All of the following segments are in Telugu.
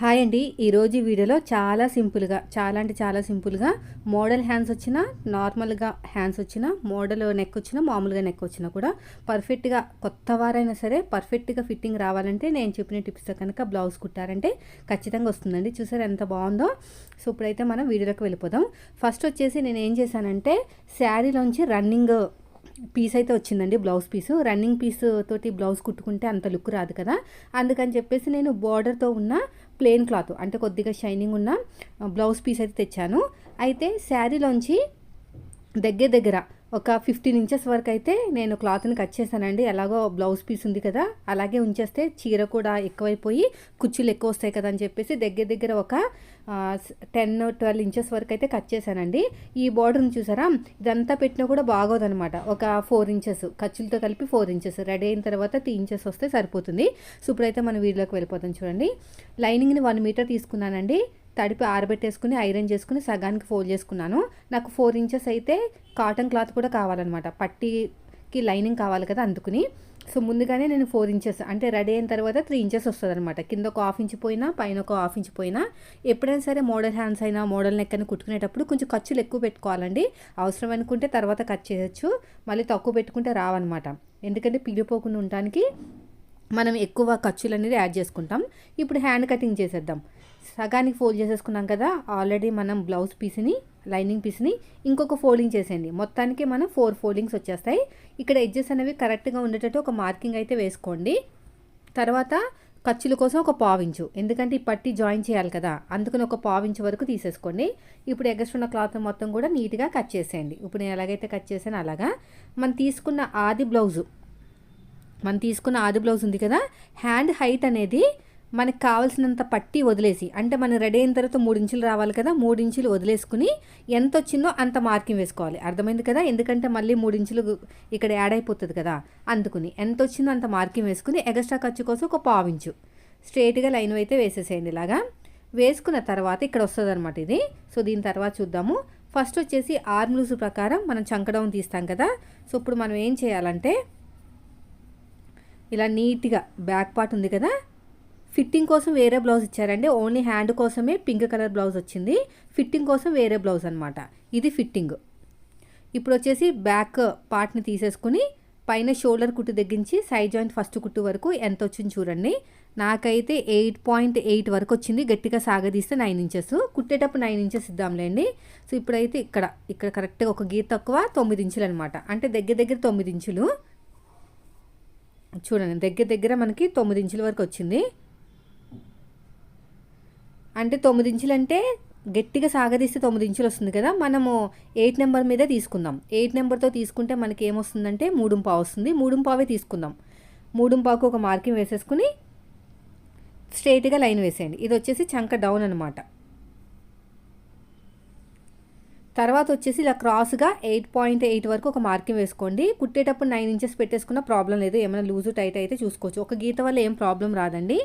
హాయ్ అండి. ఈరోజు వీడియోలో చాలా సింపుల్గా చాలా అంటే చాలా సింపుల్గా మోడల్ హ్యాండ్స్ వచ్చినా నార్మల్గా హ్యాండ్స్ వచ్చినా మోడల్ నెక్ వచ్చిన మామూలుగా నెక్ వచ్చినా కూడా పర్ఫెక్ట్గా కొత్త వారైనా సరే పర్ఫెక్ట్గా ఫిట్టింగ్ రావాలంటే నేను చెప్పిన టిప్స్తో కనుక బ్లౌజ్ కుట్టారంటే ఖచ్చితంగా వస్తుందండి. చూసారు ఎంత బాగుందో? సో ఇప్పుడైతే మనం వీడియోలోకి వెళ్ళిపోదాం. ఫస్ట్ వచ్చేసి నేను ఏం చేశానంటే శారీలోంచి రన్నింగ్ పీస్ అయితే వచ్చిందండి బ్లౌజ్ పీసు. రన్నింగ్ పీస్ తోటి బ్లౌజ్ కుట్టుకుంటే అంత లుక్ రాదు కదా. అందుకని చెప్పేసి నేను బార్డర్తో ఉన్న ప్లెయిన్ క్లాత్ అంటే కొద్దిగా షైనింగ్ ఉన్న బ్లౌజ్ పీస్ అయితే తెచ్చాను. అయితే శారీలోంచి దగ్గర దగ్గర ఒక ఫిఫ్టీన్ ఇంచెస్ వరకు అయితే నేను క్లాత్ని కట్ చేశానండి. ఎలాగో బ్లౌజ్ పీస్ ఉంది కదా అలాగే ఉంచేస్తే చీర కూడా ఎక్కువైపోయి కుర్చీలు ఎక్కువ వస్తాయి కదా అని చెప్పేసి దగ్గర దగ్గర ఒక టెన్ ట్వెల్వ్ ఇంచెస్ వరకు అయితే కట్ చేశానండి. ఈ బార్డర్ని చూసారా? ఇదంతా పెట్టినా కూడా బాగోదనమాట. ఒక ఫోర్ ఇంచెస్ ఖర్చులతో కలిపి ఫోర్ ఇంచెస్ రెడీ అయిన తర్వాత త్రీ ఇంచెస్ వస్తే సరిపోతుంది. సో ఇప్పుడైతే మన వీడియోకి వెళ్ళిపోతాం చూడండి. లైనింగ్ని వన్ మీటర్ తీసుకున్నానండి. తడిపి ఆరబెట్టేసుకుని ఐరన్ చేసుకుని సగానికి ఫోల్డ్ చేసుకున్నాను. నాకు ఫోర్ ఇంచెస్ అయితే కాటన్ క్లాత్ కూడా కావాలన్నమాట. పట్టీకి లైనింగ్ కావాలి కదా అందుకుని. సో ముందుగానే నేను ఫోర్ ఇంచెస్ అంటే రెడీ అయిన తర్వాత త్రీ ఇంచెస్ వస్తుంది అనమాట కింద ఒక హాఫ్ ఇంచ్ పోయినా పైన ఒక హాఫ్ ఇంచ్ పోయినా. ఎప్పుడైనా సరే మోడల్ హ్యాండ్స్ అయినా మోడల్ నెక్ అని కుట్టుకునేటప్పుడు కొంచెం ఖర్చులు ఎక్కువ పెట్టుకోవాలండి. అవసరం అనుకుంటే తర్వాత కట్ చేయొచ్చు. మళ్ళీ తక్కువ పెట్టుకుంటే రావన్నమాట. ఎందుకంటే పిగిలిపోకుండా ఉండడానికి మనం ఎక్కువ ఖర్చులు అనేది యాడ్ చేసుకుంటాం. ఇప్పుడు హ్యాండ్ కటింగ్ చేసేద్దాం. సగానికి ఫోల్డ్ చేసేసుకున్నాం కదా ఆల్రెడీ మనం బ్లౌజ్ పీస్ని లైనింగ్ పీస్ని ఇంకొక ఫోల్డింగ్ చేసేయండి. మొత్తానికి మనం ఫోర్ ఫోల్డింగ్స్ వచ్చేస్తాయి. ఇక్కడ ఎడ్జెస్ అనేవి కరెక్ట్గా ఉండేటట్టు ఒక మార్కింగ్ అయితే వేసుకోండి. తర్వాత ఖర్చుల కోసం ఒక పావించు ఎందుకంటే ఈ పట్టి జాయిన్ చేయాలి కదా అందుకని ఒక పావించు వరకు తీసేసుకోండి. ఇప్పుడు ఎగస్ట్రున్న క్లాత్ మొత్తం కూడా నీట్గా కట్ చేసేయండి. ఇప్పుడు నేను ఎలాగైతే కట్ చేసాను అలాగా మనం తీసుకున్న ఆది బ్లౌజు మనం తీసుకున్న ఆది బ్లౌజ్ ఉంది కదా హ్యాండ్ హైట్ అనేది మనకు కావాల్సినంత పట్టి వదిలేసి అంటే మనం రెడీ అయిన తర్వాత మూడు ఇంచులు రావాలి కదా మూడు ఇంచులు వదిలేసుకుని ఎంత వచ్చిందో అంత మార్కింగ్ వేసుకోవాలి. అర్థమైంది కదా? ఎందుకంటే మళ్ళీ మూడు ఇంచులు ఇక్కడ యాడ్ అయిపోతుంది కదా అందుకుని ఎంత వచ్చిందో అంత మార్కింగ్ వేసుకుని ఎగస్ట్రా ఖర్చు కోసం ఒక పావించు స్ట్రేట్గా లైన్ అయితే వేసేసేయండి ఇలాగా. వేసుకున్న తర్వాత ఇక్కడ వస్తుంది అనమాట ఇది. సో దీని తర్వాత చూద్దాము. ఫస్ట్ వచ్చేసి ఆర్మ్ లూజ్ ప్రకారం మనం చంకడౌన్ తీస్తాం కదా. సో ఇప్పుడు మనం ఏం చేయాలంటే ఇలా నీట్గా బ్యాక్ పార్ట్ ఉంది కదా ఫిట్టింగ్ కోసం వేరే బ్లౌజ్ ఇచ్చారండి. ఓన్లీ హ్యాండ్ కోసమే పింక్ కలర్ బ్లౌజ్ వచ్చింది. ఫిట్టింగ్ కోసం వేరే బ్లౌజ్ అనమాట ఇది ఫిట్టింగ్. ఇప్పుడు వచ్చేసి బ్యాక్ పార్ట్ని తీసేసుకుని పైన షోల్డర్ కుట్టు తగ్గించి సైడ్ జాయింట్ ఫస్ట్ కుట్టు వరకు ఎంత వచ్చింది చూడండి. నాకైతే ఎయిట్ పాయింట్ ఎయిట్ వరకు వచ్చింది. గట్టిగా సాగదీస్తే నైన్ ఇంచెస్. కుట్టేటప్పుడు నైన్ ఇంచెస్ ఇద్దాంలేండి. సో ఇప్పుడైతే ఇక్కడ ఇక్కడ కరెక్ట్గా ఒక గీత తక్కువ తొమ్మిది ఇంచులు అనమాట అంటే దగ్గర దగ్గర తొమ్మిది ఇంచులు. చూడండి దగ్గర దగ్గర మనకి తొమ్మిది ఇంచుల వరకు వచ్చింది. అంటే తొమ్మిది ఇంచులు అంటే గట్టిగా సాగదీస్తే తొమ్మిది ఇంచులు వస్తుంది కదా. మనము ఎయిట్ నెంబర్ మీదే తీసుకుందాం. ఎయిట్ నెంబర్తో తీసుకుంటే మనకి ఏమొస్తుందంటే మూడు పావు వస్తుంది. మూడు పావే తీసుకుందాం. మూడు పావుకు ఒక మార్కింగ్ వేసేసుకుని స్ట్రైట్గా లైన్ వేసేయండి. ఇది వచ్చేసి చంక డౌన్ అనమాట తర్వాత వచ్చేసి ఇలా క్రాస్గా ఎయిట్ పాయింట్ ఎయిట్ వరకు ఒక మార్కింగ్ వేసుకోండి. కుట్టేటప్పుడు నైన్ ఇంచెస్ పెట్టేసుకున్న ప్రాబ్లం లేదు. ఏమైనా లూజు టైట్ అయితే చూసుకోవచ్చు. ఒక గీత వల్ల ఏం ప్రాబ్లం రాదండి.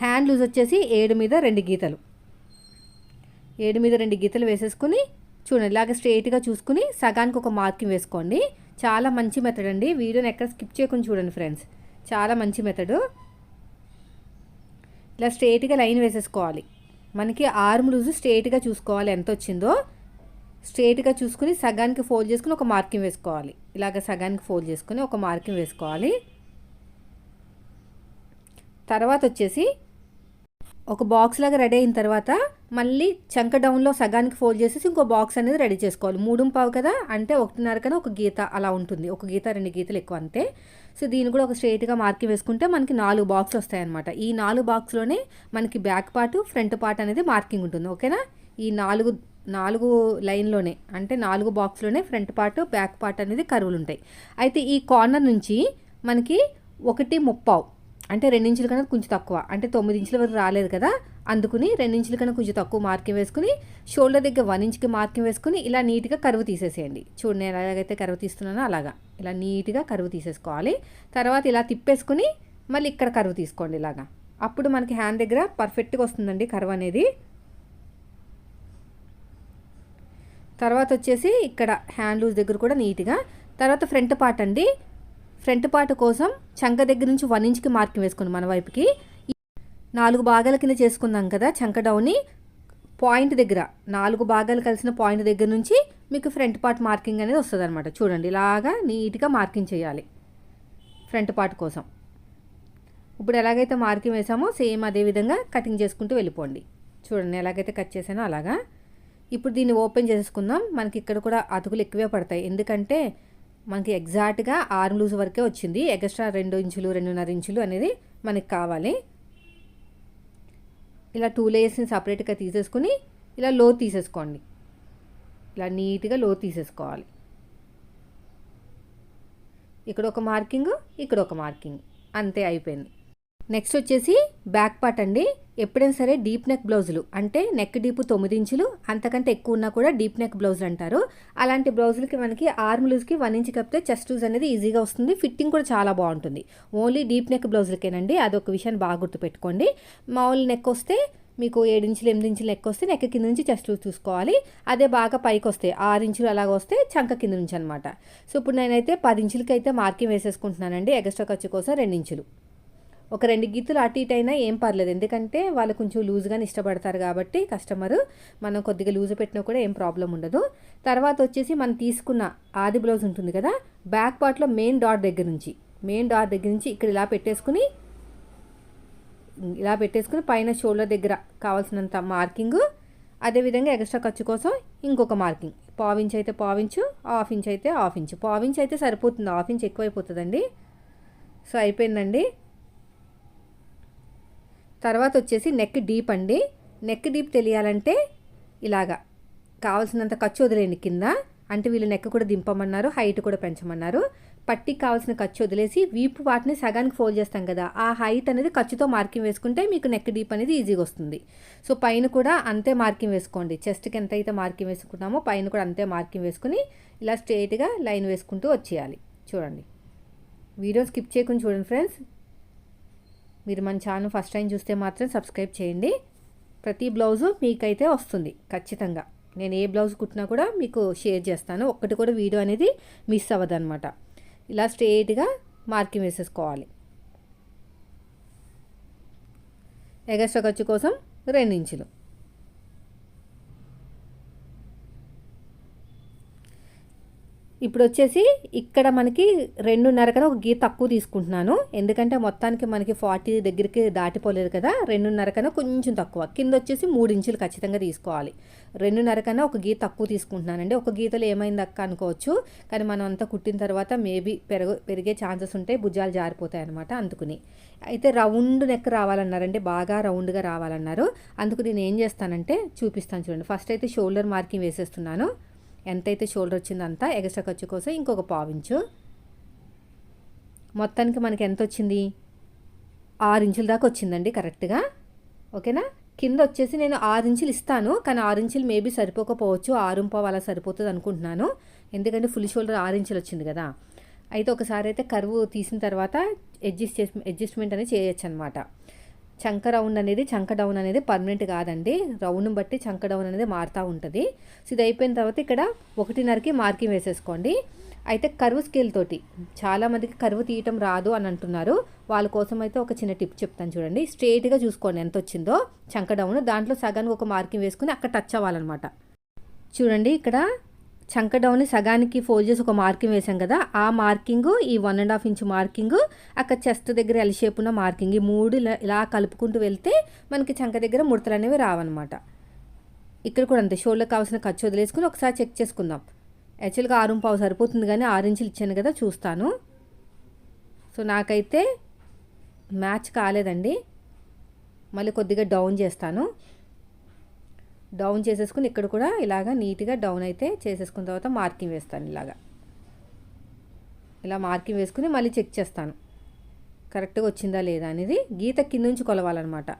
హ్యాండ్ లూజ్ వచ్చేసి ఏడు మీద రెండు గీతలు. ఏడు మీద రెండు గీతలు వేసేసుకుని చూడండి ఇలాగ స్ట్రైట్గా చూసుకుని సగానికి ఒక మార్కింగ్ వేసుకోండి. చాలా మంచి మెథడ్ అండి. వీడియోని ఎక్కడ స్కిప్ చేయకుండా చూడండి ఫ్రెండ్స్ చాలా మంచి మెథడ్ ఇలా స్ట్రైట్గా లైన్ వేసేసుకోవాలి. మనకి ఆర్మ్ లూజు స్ట్రైట్గా చూసుకోవాలి ఎంత వచ్చిందో. స్ట్రైట్గా చూసుకుని సగానికి ఫోల్డ్ చేసుకుని ఒక మార్కింగ్ వేసుకోవాలి. ఇలాగ సగానికి ఫోల్డ్ చేసుకుని ఒక మార్కింగ్ వేసుకోవాలి. తర్వాత వచ్చేసి ఒక బాక్స్ లాగా రెడీ అయిన తర్వాత మళ్ళీ చంక డౌన్లో సగానికి ఫోల్డ్ చేసేసి ఇంకో బాక్స్ అనేది రెడీ చేసుకోవాలి. మూడు పావు కదా? అంటే ఒకటిన్నర కన్నా ఒక గీత అలా ఉంటుంది. ఒక గీత రెండు గీతలు ఎక్కువ అంతే. సో దీన్ని కూడా ఒక స్ట్రైట్గా మార్కింగ్ వేసుకుంటే మనకి నాలుగు బాక్స్ వస్తాయన్నమాట. ఈ నాలుగు బాక్స్లోనే మనకి బ్యాక్ పార్ట్ ఫ్రంట్ పార్ట్ అనేది మార్కింగ్ ఉంటుంది. ఓకేనా ఈ నాలుగు నాలుగు లైన్లోనే అంటే నాలుగు బాక్స్లోనే ఫ్రంట్ పార్ట్ బ్యాక్ పార్ట్ అనేది కరువులు ఉంటాయి. అయితే ఈ కార్నర్ నుంచి మనకి ఒకటి ముప్పావు. అంటే రెండించుల కన్నా కొంచెం తక్కువ. అంటే తొమ్మిది ఇంచుల వరకు రాలేదు కదా? అందుకుని రెండించుల కన్నా కొంచెం తక్కువ మార్కింగ్ వేసుకుని షోల్డర్ దగ్గర వన్ ఇంచ్కి మార్కింగ్ వేసుకుని ఇలా నీట్గా కరువు తీసేసేయండి. చూడండి నేను ఎలాగైతే కరువు తీస్తున్నానో అలాగా. ఇలా నీట్గా కరువు తీసేసుకోవాలి. తర్వాత ఇలా తిప్పేసుకుని మళ్ళీ ఇక్కడ కరువు తీసుకోండి ఇలాగా. అప్పుడు మనకి హ్యాండ్ దగ్గర పర్ఫెక్ట్గా వస్తుందండి కరువు అనేది. తర్వాత వచ్చేసి ఇక్కడ హ్యాండ్ లూజ్ దగ్గర కూడా నీట్గా. తర్వాత ఫ్రంట్ పార్ట్ అండి. ఫ్రంట్ పార్ట్ కోసం చంక దగ్గర నుంచి వన్ ఇంచ్కి మార్కింగ్ వేసుకోండి మన వైపుకి. నాలుగు భాగాల కింద చేసుకున్నాం కదా చంక డౌని పాయింట్ దగ్గర నాలుగు భాగాలు కలిసిన పాయింట్ దగ్గర నుంచి మీకు ఫ్రంట్ పార్ట్ మార్కింగ్ అనేది వస్తుంది అనమాట చూడండి ఇలాగా నీట్గా మార్కింగ్ చేయాలి ఫ్రంట్ పార్ట్ కోసం. ఇప్పుడు ఎలాగైతే మార్కింగ్ వేసామో సేమ్ అదే విధంగా కటింగ్ చేసుకుంటూ వెళ్ళిపోండి. చూడండి ఎలాగైతే కట్ చేసానో అలాగా. ఇప్పుడు దీన్ని ఓపెన్ చేసుకుందాం మనకి ఇక్కడ కూడా అతుకులు ఎక్కువే పడతాయి. ఎందుకంటే మనకి ఎగ్జాక్ట్గా ఆరు లూజ్ వరకే వచ్చింది. ఎక్స్ట్రా రెండు ఇంచులు రెండున్నర ఇంచులు అనేది మనకి కావాలి. ఇలా టూ లేయర్స్ని సపరేట్గా తీసేసుకుని ఇలా లో తీసేసుకోండి. ఇలా నీట్గా లో తీసేసుకోవాలి. ఇక్కడ ఒక మార్కింగ్ ఇక్కడ ఒక మార్కింగ్ అంతే అయిపోయింది. నెక్స్ట్ వచ్చేసి బ్యాక్ పార్ట్ అండి. ఎప్పుడైనా సరే డీప్ నెక్ బ్లౌజులు అంటే నెక్ డీప్ తొమ్మిది ఇంచులు అంతకంటే ఎక్కువ ఉన్నా కూడా డీప్ నెక్ బ్లౌజ్ అంటారు. అలాంటి బ్లౌజులకి మనకి ఆర్మ్ లూజ్కి వన్ ఇంచ్ కప్పితే చెస్ట్ లూజ్ అనేది ఈజీగా వస్తుంది. ఫిట్టింగ్ కూడా చాలా బాగుంటుంది. ఓన్లీ డీప్ నెక్ బ్లౌజులకేనండి. అదొక విషయాన్ని బాగా గుర్తుపెట్టుకోండి. మామూలు నెక్ వస్తే మీకు ఏడు ఇంచులు ఎనిమిది ఇంచులు నెక్ వస్తే నెక్ కింద నుంచి చెస్ట్ లూజ్ చూసుకోవాలి. అదే బాగా పైకి వస్తే ఆరు ఇంచులు అలాగ వస్తే చంక కింద నుంచి అనమాట సో ఇప్పుడు నేనైతే పది ఇంచులకి అయితే మార్కింగ్ వేసేసుకుంటున్నానండి. ఎగస్ట్రా ఖర్చు కోసం రెండు ఇంచులు. ఒక రెండు గీతలు అటు ఇటు అయినా ఏం పర్లేదు. ఎందుకంటే వాళ్ళు కొంచెం లూజ్గానే ఇష్టపడతారు కాబట్టి కస్టమరు మనం కొద్దిగా లూజ్ పెట్టినా కూడా ఏం ప్రాబ్లం ఉండదు. తర్వాత వచ్చేసి మనం తీసుకున్న ఆది బ్లౌజ్ ఉంటుంది కదా బ్యాక్ పార్ట్లో మెయిన్ డాట్ దగ్గర నుంచి మెయిన్ డాట్ దగ్గర నుంచి ఇక్కడ ఇలా పెట్టేసుకుని ఇలా పెట్టేసుకుని పైన షోల్డర్ దగ్గర కావాల్సినంత మార్కింగ్ అదేవిధంగా ఎక్స్ట్రా ఖర్చు కోసం ఇంకొక మార్కింగ్. పావించ్ అయితే పావించు హాఫ్ ఇంచ్ అయితే హాఫ్ ఇంచ్. పావించ్ అయితే సరిపోతుంది హాఫ్ ఇంచ్ ఎక్కువైపోతుందండి. సో అయిపోయిందండి. తర్వాత వచ్చేసి నెక్ డీప్ అండి. నెక్ డీప్ తెలియాలంటే ఇలాగా కావాల్సినంత ఖర్చు వదిలేండి కింద. అంటే వీళ్ళు నెక్ కూడా దింపమన్నారు హైట్ కూడా పెంచమన్నారు. పట్టికి కావాల్సిన ఖర్చు వదిలేసి వీపు వాటిని సగానికి ఫోల్డ్ చేస్తాం కదా ఆ హైట్ అనేది ఖర్చుతో మార్కింగ్ వేసుకుంటే మీకు నెక్ డీప్ అనేది ఈజీగా వస్తుంది. సో పైన కూడా అంతే మార్కింగ్ వేసుకోండి. చెస్ట్కి ఎంత అయితే మార్కింగ్ వేసుకుంటామో పైన కూడా అంతే మార్కింగ్ వేసుకుని ఇలా స్ట్రైట్గా లైన్ వేసుకుంటూ వచ్చేయాలి. చూడండి. వీడియో స్కిప్ చేయకుండా చూడండి ఫ్రెండ్స్ మీరు మన ఛానల్ ఫస్ట్ టైం చూస్తే మాత్రం సబ్స్క్రైబ్ చేయండి. ప్రతి బ్లౌజు మీకైతే వస్తుంది ఖచ్చితంగా. నేను ఏ బ్లౌజ్ కుట్టినా కూడా మీకు షేర్ చేస్తాను. ఒక్కటి కూడా వీడియో అనేది మిస్ అవ్వదనమాట ఇలా స్ట్రేట్గా మార్కింగ్ వేసేసుకోవాలి. ఎగస్ట్రా ఖర్చు కోసం రెండు ఇప్పుడు వచ్చేసి ఇక్కడ మనకి రెండున్నర కదా ఒక గీత తక్కువ తీసుకుంటున్నాను. ఎందుకంటే మొత్తానికి మనకి ఫార్టీ దగ్గరికి దాటిపోలేదు కదా రెండున్నర కన్నా కొంచెం తక్కువ. కింద వచ్చేసి మూడు ఇంచులు ఖచ్చితంగా తీసుకోవాలి. రెండున్నర కన్నా ఒక గీత తక్కువ తీసుకుంటున్నానండి. ఒక గీతలో ఏమైంది అక్క అనుకోవచ్చు. కానీ మనం అంతా కుట్టిన తర్వాత మేబీ పెరుగు పెరిగే ఛాన్సెస్ ఉంటాయి. భుజాలు జారిపోతాయి అనమాట అందుకుని. అయితే రౌండ్ నెక్ రావాలన్నారండి. బాగా రౌండ్గా రావాలన్నారు. అందుకు నేను ఏం చేస్తానంటే చూపిస్తాను చూడండి. ఫస్ట్ అయితే షోల్డర్ మార్కింగ్ వేసేస్తున్నాను. ఎంతైతే షోల్డర్ వచ్చిందో అంతా ఎగస్ట్రా ఖర్చు కోసం ఇంకొక పావించు మొత్తానికి మనకి ఎంత వచ్చింది? ఆరు ఇంచుల దాకా వచ్చిందండి కరెక్ట్గా. ఓకేనా? కింద వచ్చేసి నేను ఆరు ఇంచులు ఇస్తాను కానీ ఆరు ఇంచులు మేబీ సరిపోకపోవచ్చు ఆరు పావు అలా సరిపోతుంది అనుకుంటున్నాను. ఎందుకంటే ఫుల్ షోల్డర్ ఆరు ఇంచులు వచ్చింది కదా. అయితే ఒకసారి అయితే కరువు తీసిన తర్వాత అడ్జస్ట్ చేసి అడ్జస్ట్మెంట్ అనేది చేయొచ్చు అనమాట చంక రౌండ్ అనేది చంక డౌన్ అనేది పర్మనెంట్ కాదండి. రౌండ్ని బట్టి చంక డౌన్ అనేది మారుతూ ఉంటుంది. సో ఇది అయిపోయిన తర్వాత ఇక్కడ ఒకటిన్నరకి మార్కింగ్ వేసేసుకోండి. అయితే కరువు స్కేల్ తోటి చాలామందికి కరువు తీయటం రాదు అని అంటున్నారు. వాళ్ళ కోసం అయితే ఒక చిన్న టిప్ చెప్తాను చూడండి. స్ట్రేట్గా చూసుకోండి ఎంత వచ్చిందో చంక డౌన్. దాంట్లో సగానికి ఒక మార్కింగ్ వేసుకుని అక్కడ టచ్ అవ్వాలన్నమాట. చూడండి ఇక్కడ చంక డౌన్ సగానికి ఫోల్డ్ చేసి ఒక మార్కింగ్ వేసాం కదా ఆ మార్కింగ్ ఈ one and half inch marking అక్కడ చెస్ట్ దగ్గర ఎల్ షేప్ ఉన్న మార్కింగ్ ఈ మూడు ఇలా కలుపుకుంటూ వెళ్తే మనకి చంక దగ్గర ముడతలు అనేవి రావన్నమాట. ఇక్కడ కూడా అంతే షోల్లో కావాల్సిన ఖర్చు వదిలేసుకుని ఒకసారి చెక్ చేసుకుందాం. యాక్చువల్గా ఆరు పావు సరిపోతుంది కానీ ఆరు ఇంచులు ఇచ్చాను కదా చూస్తాను. సో నాకైతే మ్యాచ్ కాలేదండి. మళ్ళీ కొద్దిగా డౌన్ చేస్తాను. డౌన్ చేసేసుకుని ఇక్కడ కూడా ఇలాగా నీట్గా డౌన్ అయితే చేసేసుకున్న తర్వాత మార్కింగ్ వేస్తాను ఇలాగా. ఇలా మార్కింగ్ వేసుకుని మళ్ళీ చెక్ చేస్తాను. కరెక్ట్గా వచ్చిందా లేదా అనేది గీత కింద నుంచి కొలవాలన్నమాట.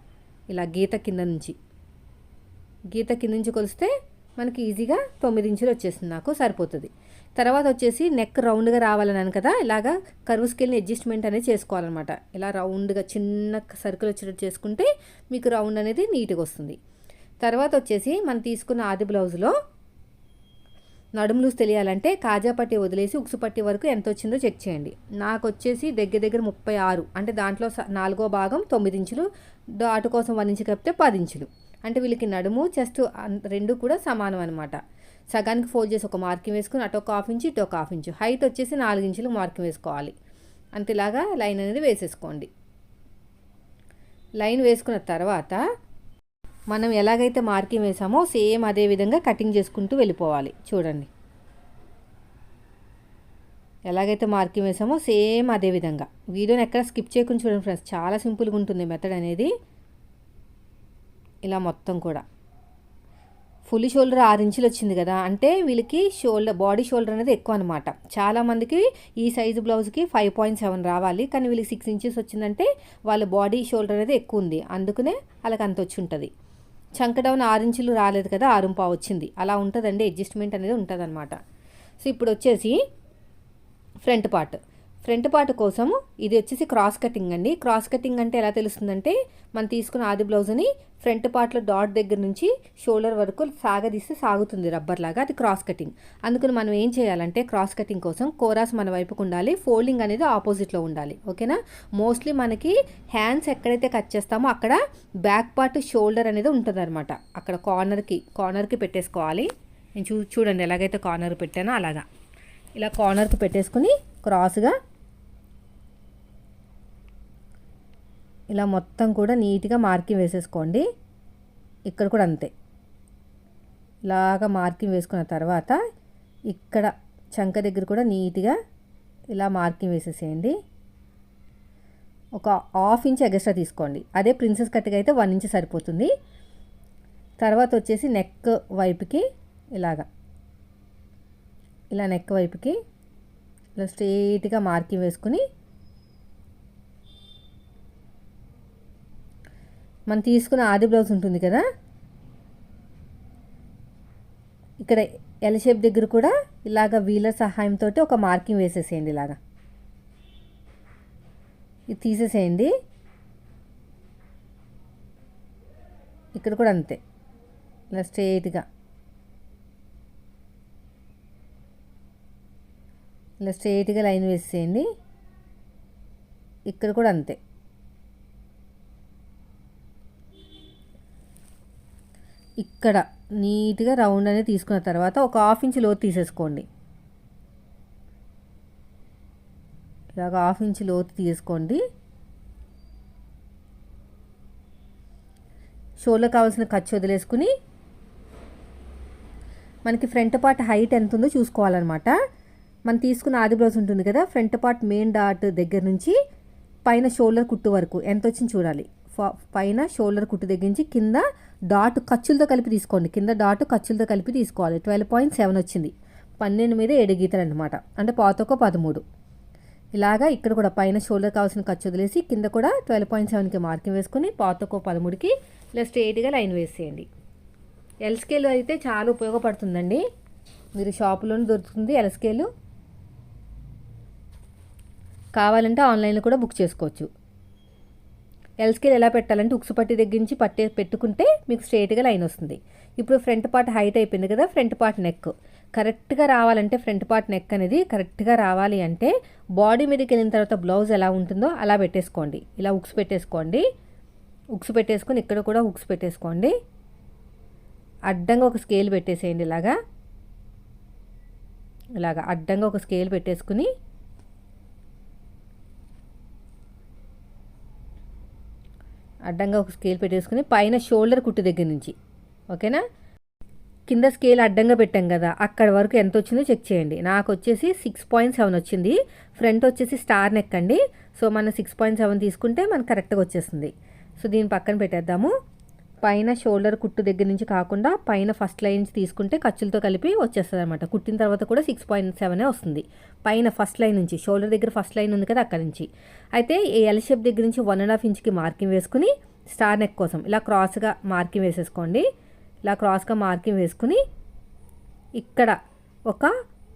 ఇలా గీత కింద నుంచి. గీత కింద నుంచి కొలిస్తే మనకి ఈజీగా తొమ్మిది ఇంచులు వచ్చేసింది నాకు సరిపోతుంది. తర్వాత వచ్చేసి నెక్ రౌండ్గా రావాలన్నాను కదా ఇలాగా కర్వ్ స్కేల్ని అడ్జస్ట్మెంట్ అనేది చేసుకోవాలన్నమాట. ఇలా రౌండ్గా చిన్న సర్కిల్ వచ్చేటట్టు చేసుకుంటే మీకు రౌండ్ అనేది నీట్గా వస్తుంది. తర్వాత వచ్చేసి మనం తీసుకున్న ఆది బ్లౌజ్లో నడుము లూజ్ తెలియాలంటే కాజా పట్టి వదిలేసి ఉక్సు పట్టి వరకు ఎంత వచ్చిందో చెక్ చేయండి. నాకు వచ్చేసి దగ్గర దగ్గర ముప్పై ఆరు అంటే దాంట్లో స- నాలుగో భాగం తొమ్మిది ఇంచులు దాటు కోసం వన్ ఇంచు కప్పితే పది ఇంచులు. అంటే వీళ్ళకి నడుము చెస్ట్ రెండు కూడా సమానం అనమాట సగానికి ఫోల్డ్ చేసి ఒక మార్కింగ్ వేసుకుని అటు ఒక హాఫ్ ఇంచు ఇటు ఒక హాఫ్ ఇంచు. హైట్ వచ్చేసి నాలుగు ఇంచులు మార్కింగ్ వేసుకోవాలి. అంతేలాగా లైన్ అనేది వేసేసుకోండి. లైన్ వేసుకున్న తర్వాత మనం ఎలాగైతే మార్కింగ్ వేసామో సేమ్ అదే విధంగా కటింగ్ చేసుకుంటూ వెళ్ళిపోవాలి. చూడండి. ఎలాగైతే మార్కింగ్ వేసామో సేమ్ అదే విధంగా. వీడియోని ఎక్కడ స్కిప్ చేయకుండా చూడండి ఫ్రెండ్స్. చాలా సింపుల్గా ఉంటుంది మెథడ్ అనేది. ఇలా మొత్తం కూడా. ఫుల్ షోల్డర్ ఆరు ఇంచులు వచ్చింది కదా. అంటే వీళ్ళకి షోల్డర్ బాడీ షోల్డర్ అనేది ఎక్కువ అనమాట చాలామందికి ఈ సైజు బ్లౌజ్కి ఫైవ్ పాయింట్ సెవెన్ రావాలి. కానీ వీళ్ళకి సిక్స్ ఇంచెస్ వచ్చిందంటే వాళ్ళ బాడీ షోల్డర్ అనేది ఎక్కువ ఉంది. అందుకనే వాళ్ళకి అంత వచ్చి ఉంటుంది. చంక డౌన్ రాలేదు కదా ఆరుంపా వచ్చింది. అలా ఉంటుందండి అడ్జస్ట్మెంట్ అనేది ఉంటుందన్నమాట. సో ఇప్పుడు వచ్చేసి ఫ్రంట్ పార్ట్ ఫ్రంట్ పార్ట్ కోసం ఇది వచ్చేసి క్రాస్ కటింగ్ అండి. క్రాస్ కటింగ్ అంటే ఎలా తెలుస్తుందంటే మనం తీసుకున్న ఆది బ్లౌజ్ని ఫ్రంట్ పార్ట్లో డాట్ దగ్గర నుంచి షోల్డర్ వరకు సాగదీస్తే సాగుతుంది రబ్బర్ లాగా అది క్రాస్ కటింగ్. అందుకని మనం ఏం చేయాలంటే క్రాస్ కటింగ్ కోసం కోరాస్ మన వైపుకు ఉండాలి ఫోల్డింగ్ అనేది ఆపోజిట్లో ఉండాలి ఓకేనా? మోస్ట్లీ మనకి హ్యాండ్స్ ఎక్కడైతే కట్ చేస్తామో అక్కడ బ్యాక్ పార్ట్ షోల్డర్ అనేది ఉంటుందన్నమాట. అక్కడ కార్నర్కి కార్నర్కి పెట్టేసుకోవాలి. నేను చూ చూడండి ఎలాగైతే కార్నర్ పెట్టానో అలాగా. ఇలా కార్నర్కి పెట్టేసుకుని క్రాస్గా ఇలా మొత్తం కూడా నీట్గా మార్కింగ్ వేసేసుకోండి. ఇక్కడ కూడా అంతే. ఇలాగా మార్కింగ్ వేసుకున్న తర్వాత ఇక్కడ చంక దగ్గర కూడా నీట్గా ఇలా మార్కింగ్ వేసేసేయండి. ఒక హాఫ్ ఇంచ్ ఎగస్ట్రా తీసుకోండి. అదే ప్రిన్సెస్ కట్గా అయితే వన్ ఇంచ్ సరిపోతుంది. తర్వాత వచ్చేసి నెక్ వైపుకి ఇలాగా. ఇలా నెక్ వైపుకి ఇలా స్ట్రెయిట్గా మార్కింగ్ వేసుకుని మనం తీసుకున్న ఆది బ్లౌజ్ ఉంటుంది కదా? ఇక్కడ ఎల్ షేప్ దగ్గర కూడా ఇలాగ వీలర్ సహాయంతో ఒక మార్కింగ్ వేసేసేయండి ఇలాగా. ఇది తీసేసేయండి. ఇక్కడ కూడా అంతే. ఇలా స్ట్రెయిట్గా. ఇలా స్ట్రెయిట్గా లైన్ వేసేయండి ఇక్కడ కూడా అంతే. ఇక్కడ నీట్గా రౌండ్ అనేది తీసుకున్న తర్వాత ఒక హాఫ్ ఇంచ్ లోతు తీసేసుకోండి. ఇలాగ హాఫ్ ఇంచ్ లోతు తీసుకోండి. షోలో కావాల్సిన ఖర్చు వదిలేసుకుని మనకి ఫ్రంట్ పార్ట్ హైట్ ఎంత ఉందో చూసుకోవాలన్నమాట. మనం తీసుకున్న ఆది బ్లౌజ్ ఉంటుంది కదా ఫ్రంట్ పార్ట్ మెయిన్ డాట్ దగ్గర నుంచి పైన షోల్డర్ కుట్టు వరకు ఎంత వచ్చింది చూడాలి. ఫ- పైన షోల్డర్ కుట్టు దగ్గర నుంచి కింద డాట్ ఖర్చులతో కలిపి తీసుకోండి. కింద డాట్ ఖర్చులతో కలిపి తీసుకోవాలి. ట్వెల్వ్ పాయింట్ సెవెన్ వచ్చింది. పన్నెండు మీద ఏడు గీతలు అనమాట అంటే పాతొక పదమూడు. ఇలాగా ఇక్కడ కూడా పైన షోల్డర్ కావాల్సిన ఖర్చు వదిలేసి కింద కూడా ట్వెల్వ్ పాయింట్ సెవెన్కి మార్కింగ్ వేసుకుని పాతొక పదమూడుకి ఇలా స్ట్రేట్గా లైన్ వేసేయండి. ఎల్ స్కేల్ అయితే చాలా ఉపయోగపడుతుందండి. మీరు షాపులోనే దొరుకుతుంది ఎల్ స్కేలు కావాలంటే ఆన్లైన్లో కూడా బుక్ చేసుకోవచ్చు. ఎల్ స్కేల్ ఎలా పెట్టాలంటే ఉక్సు పట్టి దగ్గర నుంచి పట్టే పెట్టుకుంటే మీకు స్ట్రైట్గా లైన్ వస్తుంది. ఇప్పుడు ఫ్రంట్ పార్ట్ హైట్ అయిపోయింది కదా ఫ్రంట్ పార్ట్ నెక్ కరెక్ట్గా రావాలంటే ఫ్రంట్ పార్ట్ నెక్ అనేది కరెక్ట్గా రావాలి అంటే బాడీ మీదకి వెళ్ళిన తర్వాత బ్లౌజ్ ఎలా ఉంటుందో అలా పెట్టేసుకోండి. ఇలా ఉక్స్ పెట్టేసుకోండి. ఉక్స్ పెట్టేసుకొని ఇక్కడ కూడా ఉక్స్ పెట్టేసుకోండి. అడ్డంగా ఒక స్కేల్ పెట్టేసేయండి ఇలాగా. ఇలాగా అడ్డంగా ఒక స్కేల్ పెట్టేసుకుని అడ్డంగా ఒక స్కేల్ పెట్టేసుకుని పైన షోల్డర్ కుట్టు దగ్గర నుంచి ఓకేనా? కింద స్కేల్ అడ్డంగా పెట్టాం కదా అక్కడ వరకు ఎంత వచ్చిందో చెక్ చేయండి. నాకు వచ్చేసి సిక్స్ పాయింట్ సెవెన్ వచ్చింది. ఫ్రంట్ వచ్చేసి స్టార్ నెక్ అండి. సో మనం సిక్స్ పాయింట్ సెవెన్ తీసుకుంటే మనకు కరెక్ట్గా వచ్చేస్తుంది. సో దీని పక్కన పెట్టేద్దాము. పైన షోల్డర్ కుట్టు దగ్గర నుంచి కాకుండా పైన ఫస్ట్ లైన్ నుంచి తీసుకుంటే ఖర్చులతో కలిపి వచ్చేస్తుంది అనమాట కుట్టిన తర్వాత కూడా సిక్స్ పాయింట్ సెవెనే వస్తుంది. పైన ఫస్ట్ లైన్ నుంచి షోల్డర్ దగ్గర ఫస్ట్ లైన్ ఉంది కదా అక్కడ నుంచి. అయితే ఈ ఎల్ షేప్ దగ్గర నుంచి వన్ అండ్ హాఫ్ ఇంచ్కి మార్కింగ్ వేసుకుని స్టార్ నెక్ కోసం ఇలా క్రాస్గా మార్కింగ్ వేసేసుకోండి. ఇలా క్రాస్గా మార్కింగ్ వేసుకుని ఇక్కడ ఒక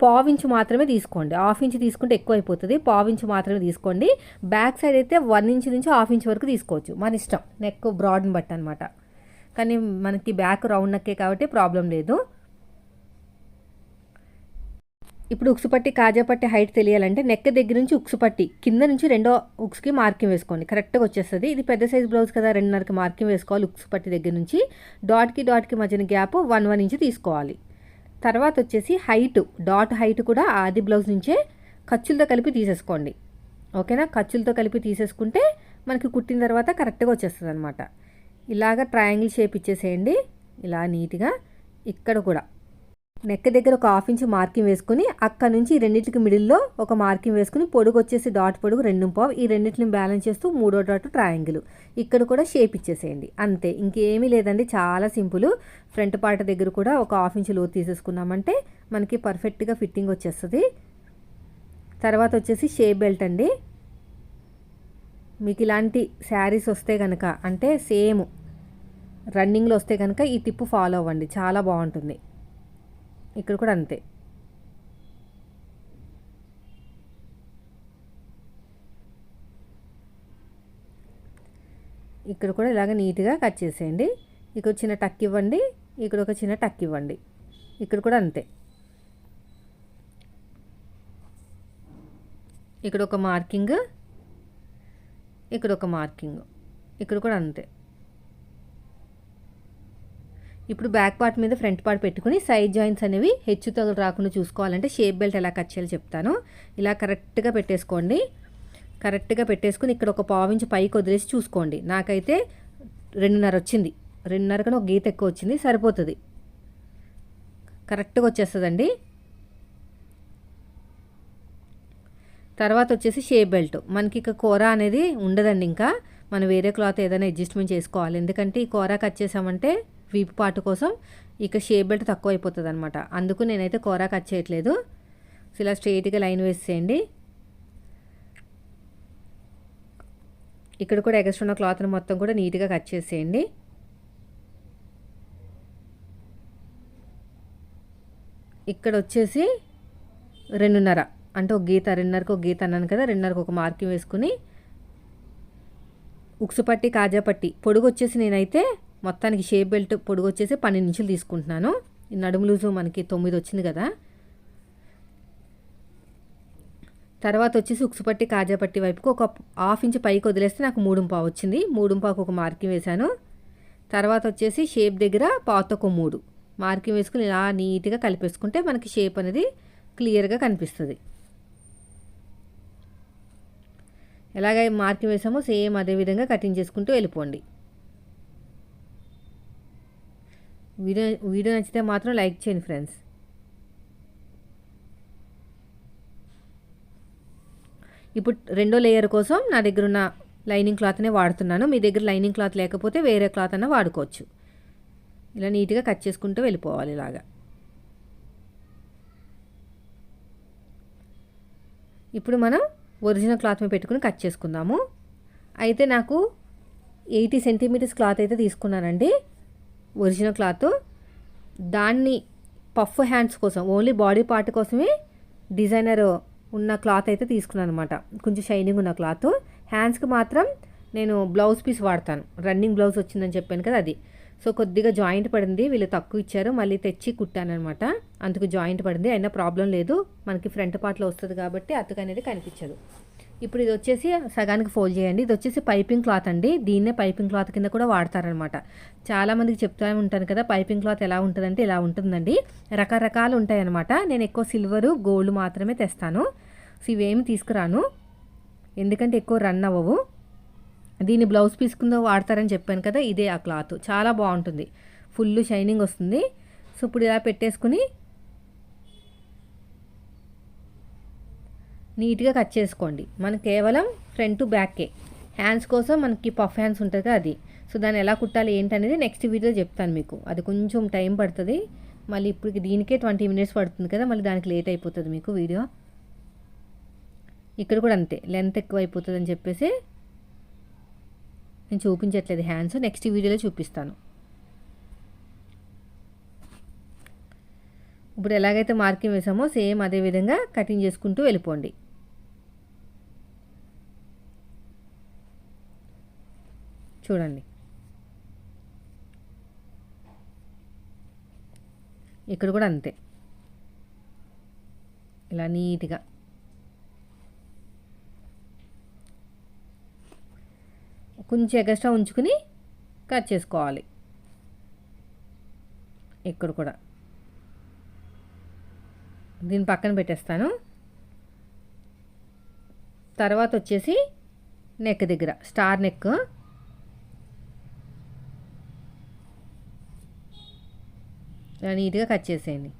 పావించు మాత్రమే తీసుకోండి. హాఫ్ ఇంచ్ తీసుకుంటే ఎక్కువ అయిపోతుంది. పావించు మాత్రమే తీసుకోండి. బ్యాక్ సైడ్ అయితే వన్ ఇంచ్ నుంచి హాఫ్ ఇంచ్ వరకు తీసుకోవచ్చు. మన ఇష్టం. నెక్ బ్రాడ్ని బట్టి అనమాట కానీ మనకి బ్యాక్ రౌండ్ నెక్కే కాబట్టి ప్రాబ్లం లేదు. ఇప్పుడు ఉక్సుపట్టి కాజాపట్టి హైట్ తెలియాలంటే నెక్ దగ్గర నుంచి ఉక్సుపట్టి కింద నుంచి రెండో ఉక్స్కి మార్కింగ్ వేసుకోండి. కరెక్ట్గా వచ్చేస్తుంది. ఇది పెద్ద సైజ్ బ్లౌజ్ కదా రెండున్నరకి మార్కింగ్ వేసుకోవాలి ఉక్సుపట్టి దగ్గర నుంచి. డాట్కి డాట్కి మధ్యన గ్యాప్ వన్ వన్ ఇంచ్ తీసుకోవాలి. తర్వాత వచ్చేసి హైట్ డాట్ హైట్ కూడా ఆది బ్లౌజ్ నుంచే ఖర్చులతో కలిపి తీసేసుకోండి. ఓకేనా? ఖర్చులతో కలిపి తీసేసుకుంటే మనకి కుట్టిన తర్వాత కరెక్ట్గా వచ్చేస్తుంది అనమాట ఇలాగ ట్రయాంగిల్ షేప్ ఇచ్చేసేయండి. ఇలా నీట్గా ఇక్కడ కూడా. నెక్ దగ్గర ఒక హాఫ్ ఇంచ్ మార్కింగ్ వేసుకుని అక్కడ నుంచి రెండింటికి మిడిల్లో ఒక మార్కింగ్ వేసుకుని పొడుగు వచ్చేసి డాట్ పొడుగు రెండు పావు ఈ రెండింటిని బ్యాలెన్స్ చేస్తూ మూడో డాట్ ట్రయాంగిల్. ఇక్కడ కూడా షేప్ ఇచ్చేసేయండి. అంతే ఇంకేమీ లేదండి. చాలా సింపుల్. ఫ్రంట్ పార్ట్ దగ్గర కూడా ఒక హాఫ్ ఇంచ్లో తీసేసుకున్నామంటే మనకి పర్ఫెక్ట్గా ఫిట్టింగ్ వచ్చేస్తుంది. తర్వాత వచ్చేసి షేప్ బెల్ట్ అండి. మీకు ఇలాంటి శారీస్ వస్తే కనుక అంటే సేమ్ రన్నింగ్లో వస్తే కనుక ఈ టిప్పు ఫాలో అవ్వండి. చాలా బాగుంటుంది. ఇక్కడ కూడా అంతే. ఇక్కడ కూడా ఇలాగ నీట్గా కట్ చేసేయండి. ఇక్కడ చిన్న టక్ ఇవ్వండి. ఇక్కడ ఒక చిన్న టక్ ఇవ్వండి. ఇక్కడ కూడా అంతే. ఇక్కడ ఒక మార్కింగ్. ఇక్కడ ఒక మార్కింగ్. ఇక్కడ కూడా అంతే. ఇప్పుడు బ్యాక్ పార్ట్ మీద ఫ్రంట్ పార్ట్ పెట్టుకుని సైడ్ జాయింట్స్ అనేవి హెచ్చు తగులు రాకుండా చూసుకోవాలంటే షేప్ బెల్ట్ ఎలా కట్ చేయాలో చెప్తాను. ఇలా కరెక్ట్గా పెట్టేసుకోండి. కరెక్ట్గా పెట్టేసుకుని ఇక్కడ ఒక పావించి పైకి వదిలేసి చూసుకోండి. నాకైతే రెండున్నర వచ్చింది. రెండున్నర కన్నా ఒక గీత ఎక్కువ వచ్చింది సరిపోతుంది. కరెక్ట్గా వచ్చేస్తుందండి. తర్వాత వచ్చేసి షేప్ బెల్ట్. మనకి ఇక కూర అనేది ఉండదండి ఇంకా. మనం వేరే క్లాత్ ఏదైనా అడ్జస్ట్మెంట్ చేసుకోవాలి. ఎందుకంటే ఈ కూర కట్ చేసామంటే వీపు పాటు కోసం ఇక షేప్ బెల్ట్ తక్కువ అయిపోతుంది అనమాట అందుకు నేనైతే కూర కట్ చేయట్లేదు. సో ఇలా స్ట్రైట్గా లైన్ వేసేయండి. ఇక్కడ కూడా ఎగస్ట్రా ఉన్న క్లాత్ని మొత్తం కూడా నీట్గా కట్ చేసేయండి. ఇక్కడ వచ్చేసి రెండున్నర. అంటే ఒక గీత రెండున్నరకు ఒక గీత అన్నాను కదా రెండున్నరకు ఒక మార్కింగ్ వేసుకుని ఉక్సుపట్టి పట్టి కాజా పట్టి పొడుగు వచ్చేసి నేనైతే మొత్తానికి షేప్ బెల్ట్ పొడుగు వచ్చేసి పన్నెండు ఇంచులు తీసుకుంటున్నాను. నడుము లూజు మనకి తొమ్మిది వచ్చింది కదా. తర్వాత వచ్చేసి ఉక్సుపట్టి కాజాపట్టి వైపుకు ఒక హాఫ్ ఇంచ్ పైకి వదిలేస్తే నాకు మూడుంపా వచ్చింది. మూడుంపాకు ఒక మార్కింగ్ వేశాను. తర్వాత వచ్చేసి షేప్ దగ్గర పాతకు ఒక మూడు. మార్కింగ్ వేసుకుని ఇలా నీట్గా కలిపేసుకుంటే మనకి షేప్ అనేది క్లియర్గా కనిపిస్తుంది. ఎలాగ మార్కింగ్ వేసామో సేమ్ అదే విధంగా కటింగ్ చేసుకుంటూ వెళ్ళిపోండి. వీడియో వీడియో నచ్చితే మాత్రం లైక్ చేయండి ఫ్రెండ్స్. ఇప్పుడు రెండో లేయర్ కోసం నా దగ్గర ఉన్న లైనింగ్ క్లాత్నే వాడుతున్నాను. మీ దగ్గర లైనింగ్ క్లాత్ లేకపోతే వేరే క్లాత్ అన్న వాడుకోవచ్చు. ఇలా నీట్గా కట్ చేసుకుంటూ వెళ్ళిపోవాలి ఇలాగా. ఇప్పుడు మనం ఒరిజినల్ క్లాత్ మీద పెట్టుకుని కట్ చేసుకుందాము. అయితే నాకు ఎయిటీ సెంటీమీటర్స్ క్లాత్ అయితే తీసుకున్నానండి. Original cloth. దాన్ని పఫ్ హ్యాండ్స్ కోసం ఓన్లీ బాడీ పార్ట్ కోసమే డిజైనర్ ఉన్న క్లాత్ అయితే తీసుకున్నాను అనమాట కొంచెం షైనింగ్ ఉన్న క్లాత్. హ్యాండ్స్కి మాత్రం నేను బ్లౌజ్ పీస్ వాడతాను. రన్నింగ్ బ్లౌజ్ వచ్చిందని చెప్పాను కదా అది. సో కొద్దిగా జాయింట్ పడింది వీళ్ళు తక్కువ ఇచ్చారు. మళ్ళీ తెచ్చి కుట్టానమాట అందుకు జాయింట్ పడింది. అయినా ప్రాబ్లం లేదు. మనకి ఫ్రంట్ పార్ట్లో వస్తుంది కాబట్టి అతుకు అనేది కనిపించదు. ఇప్పుడు ఇది వచ్చేసి సగానికి ఫోల్డ్ చేయండి. ఇది వచ్చేసి పైపింగ్ క్లాత్ అండి. దీన్నే పైపింగ్ క్లాత్ కింద కూడా వాడతారనమాట చాలామందికి చెప్తూ ఉంటాను కదా పైపింగ్ క్లాత్ ఎలా ఉంటుందంటే ఇలా ఉంటుందండి. రకరకాలు ఉంటాయి అనమాట నేను ఎక్కువ సిల్వరు గోల్డ్ మాత్రమే తెస్తాను. సో ఇవేమి తీసుకురాను. ఎందుకంటే ఎక్కువ రన్ అవ్వవు. దీన్ని బ్లౌజ్ పీస్ కింద వాడతారని చెప్పాను కదా ఇదే ఆ క్లాత్ చాలా బాగుంటుంది. ఫుల్ షైనింగ్ వస్తుంది. సో ఇప్పుడు ఇలా పెట్టేసుకుని నీట్గా కట్ చేసుకోండి. మనకు కేవలం ఫ్రంట్ బ్యాకే. హ్యాండ్స్ కోసం మనకి పఫ్ హ్యాండ్స్ ఉంటుంది కదా అది. సో దాన్ని ఎలా కుట్టాలి ఏంటనేది నెక్స్ట్ వీడియో చెప్తాను మీకు. అది కొంచెం టైం పడుతుంది. మళ్ళీ ఇప్పుడు దీనికే ట్వంటీ మినిట్స్ పడుతుంది కదా మళ్ళీ దానికి లేట్ అయిపోతుంది మీకు వీడియో. ఇక్కడ కూడా అంతే. లెంత్ ఎక్కువ అయిపోతుంది అని చెప్పేసి నేను చూపించట్లేదు హ్యాండ్స్. నెక్స్ట్ వీడియోలో చూపిస్తాను. ఇప్పుడు ఎలాగైతే మార్కింగ్ వేసామో సేమ్ అదే విధంగా కటింగ్ చేసుకుంటూ వెళ్ళిపోండి. చూడండి. ఇక్కడ కూడా అంతే. ఇలా నీట్గా. కొంచెం ఎగస్ట్రా ఉంచుకుని కట్ చేసుకోవాలి. ఇక్కడ కూడా. దీని పక్కన పెట్టేస్తాను. తర్వాత వచ్చేసి నెక్ దగ్గర స్టార్ నెక్. ఇలా నీట్గా కట్ చేసేయండి.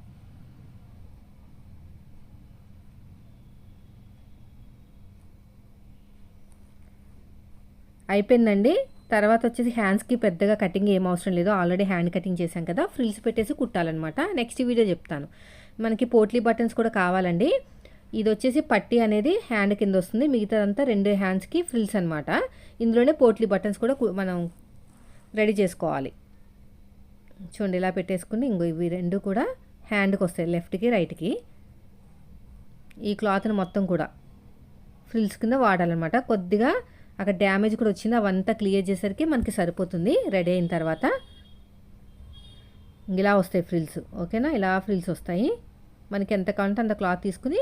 అయిపోయిందండి. తర్వాత వచ్చేసి హ్యాండ్స్కి పెద్దగా కటింగ్ ఏం అవసరం లేదు. ఆల్రెడీ హ్యాండ్ కటింగ్ చేశాం కదా. ఫ్రిల్స్ పెట్టేసి కుట్టాలన్నమాట. నెక్స్ట్ వీడియో చెప్తాను. మనకి పోట్లీ బటన్స్ కూడా కావాలండి. ఇది వచ్చేసి పట్టి అనేది హ్యాండ్ కింద వస్తుంది. మిగతాదంతా రెండు హ్యాండ్స్కి ఫ్రిల్స్ అనమాట ఇందులోనే పోట్లీ బటన్స్ కూడా మనం రెడీ చేసుకోవాలి. చూడండి ఇలా పెట్టేసుకుని ఇంకో ఇవి రెండు కూడా హ్యాండ్కి వస్తాయి లెఫ్ట్కి రైట్కి. ఈ క్లాత్ని మొత్తం కూడా ఫ్రిల్స్ కింద వాడాలన్నమాట. కొద్దిగా అక్కడ డ్యామేజ్ కూడా వచ్చింది అవంతా క్లియర్ చేసరికి మనకి సరిపోతుంది రెడీ అయిన తర్వాత. ఇలా వస్తాయి ఫ్రిల్స్ ఓకేనా? ఇలా ఫ్రిల్స్ వస్తాయి. మనకి ఎంత కావాలంటే అంత క్లాత్ తీసుకుని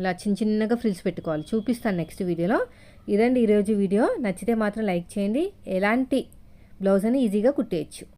ఇలా చిన్న చిన్నగా ఫ్రిల్స్ పెట్టుకోవాలి. చూపిస్తాను నెక్స్ట్ వీడియోలో. ఇదండి ఈరోజు వీడియో. నచ్చితే మాత్రం లైక్ చేయండి. ఎలాంటి బ్లౌజ్ అని ఈజీగా కుట్టేయచ్చు.